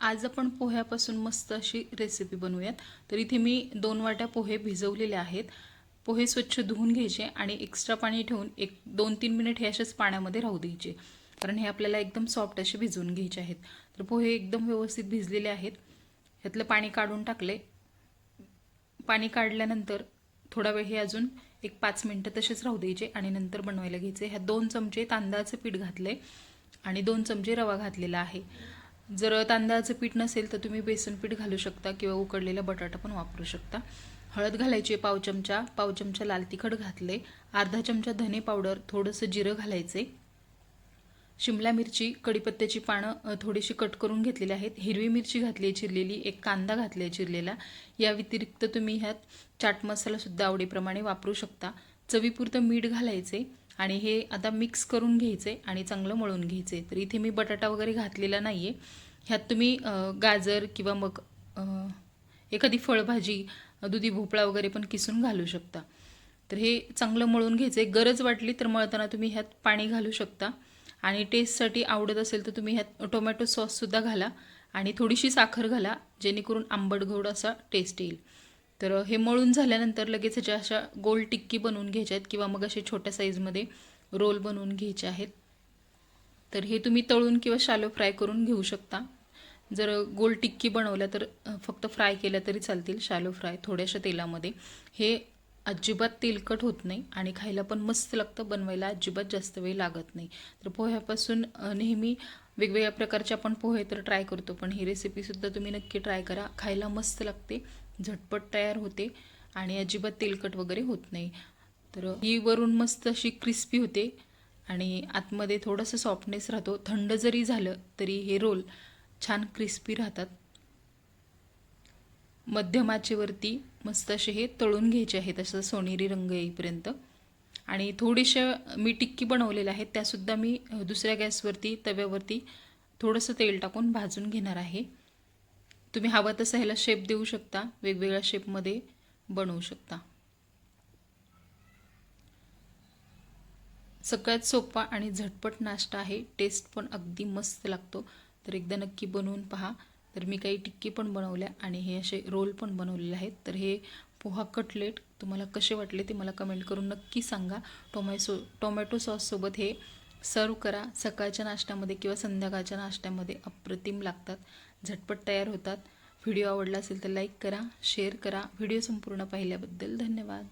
आज आपण पोह्यापासून मस्त अशी रेसिपी बनवूयात. तर इथे मी दोन वाट्या पोहे भिजवलेले आहेत. पोहे स्वच्छ धुवून घ्यायचे आणि एक्स्ट्रा पाणी ठेवून एक दोन तीन मिनिट हे असेच पाण्यामध्ये राहू द्यायचे. कारण हे आपल्याला एकदम सॉफ्ट असे भिजवून घ्यायचे आहेत. तर पोहे एकदम व्यवस्थित भिजलेले आहेत. ह्यातलं पाणी काढून टाकले. पाणी काढल्यानंतर थोडा वेळ हे अजून एक पाच मिनटं तसेच राहू द्यायचे आणि नंतर बनवायला घ्यायचे. ह्यात दोन चमचे तांदळाचं पीठ घातलं आहे आणि दोन चमचे रवा घातलेला आहे. जर तांदळाचं पीठ नसेल तर तुम्ही बेसन पीठ घालू शकता किंवा उकडलेला बटाटा पण वापरू शकता. हळद घालायची पाव चमचा. पाव चमचा लाल तिखट घातले. अर्धा चमचा धने पावडर थोडंसं जिरं घालायचे. शिमला मिरची कढीपत्त्याची पानं थोडीशी कट करून घेतलेली आहेत. हिरवी मिरची घातली आहे चिरलेली. एक कांदा घातला आहे चिरलेला. या व्यतिरिक्त तुम्ही ह्यात चाट मसालासुद्धा आवडीप्रमाणे वापरू शकता. चवीपुरतं मीठ घालायचे. आणि हे आता मिक्स करून घ्यायचे आणि चांगलं मळून घ्यायचे. तर इथे मी बटाटा वगैरे घातलेला नाही आहे ह्यात तुम्ही गाजर किंवा मग एखादी फळभाजी दुधी भोपळा वगैरे पण किसून घालू शकता. तर हे चांगलं मळून घ्यायचं. आहे गरज वाटली तर मळताना तुम्ही ह्यात पाणी घालू शकता. आणि टेस्टसाठी आवडत असेल तर तुम्ही ह्यात टोमॅटो सॉससुद्धा घाला. आणि थोडीशी साखर घाला जेणेकरून आंबट गोड असा टेस्ट येईल. तर हे मळून झाल्यानंतर लगेच ह्याच्या अशा गोल टिक्की बनवून घ्यायच्या आहेत किंवा मग असे छोट्या साईजमध्ये रोल बनवून घ्यायचे आहेत. तर हे तुम्ही तळून किंवा शालो फ्राय करून घेऊ शकता. जर गोल टिक्की बनवल्या तर फक्त फ्राय केल्या तरी चालतील शालो फ्राय थोड्याशा तेलामध्ये. हे अजिबात तेलकट होत नाही आणि खायला पण मस्त लागतं. बनवायला अजिबात जास्त वेळ लागत नाही. तर पोह्यापासून नेहमी वेगवेगळ्या प्रकारचे आपण पोहे तर ट्राय करतो. पण ही रेसिपीसुद्धा तुम्ही नक्की ट्राय करा. खायला मस्त लागते. झटपट तयार होते आणि अजिबात तेलकट वगैरे होत नाही. तर ही वरून मस्त अशी क्रिस्पी होते आणि आतमध्ये थोडंसं सॉफ्टनेस राहतो. थंड जरी झालं तरी हे रोल छान क्रिस्पी राहतात. मध्यम आचेवरती मस्त असे हे तळून घ्यायचे आहेत असं सोनेरी रंग येईपर्यंत. आणि थोडीशा मी टिक्की बनवलेल्या आहेत त्यासुद्धा मी दुसऱ्या गॅसवरती तव्यावरती थोडंसं तेल टाकून भाजून घेणार आहे. तुम्ही हवा तसा ह्याला शेप देऊ शकता वेगवेगळ्या शेपमध्ये बनवू शकता. सगळ्यात सोपा आणि झटपट नाश्ता आहे टेस्ट पण अगदी मस्त लागतो. तर एकदा नक्की बनवून पहा. तर मी काही टिक्की पण बनवल्या आणि हे असे रोल पण बनवलेले आहेत. तर हे पोहा कटलेट तुम्हाला कसे वाटले ते मला कमेंट करून नक्की सांगा. टोमॅसो टोमॅटो सॉससोबत हे सर्व करा. सकाळच्या नाश्त्यामध्ये किंवा संध्याकाळच्या नाश्त्यामध्ये अप्रतिम लागतात. झटपट तयार होतात. व्हिडिओ आवडला असेल तर लाईक करा शेअर करा. व्हिडिओ संपूर्ण पाहिल्याबद्दल धन्यवाद.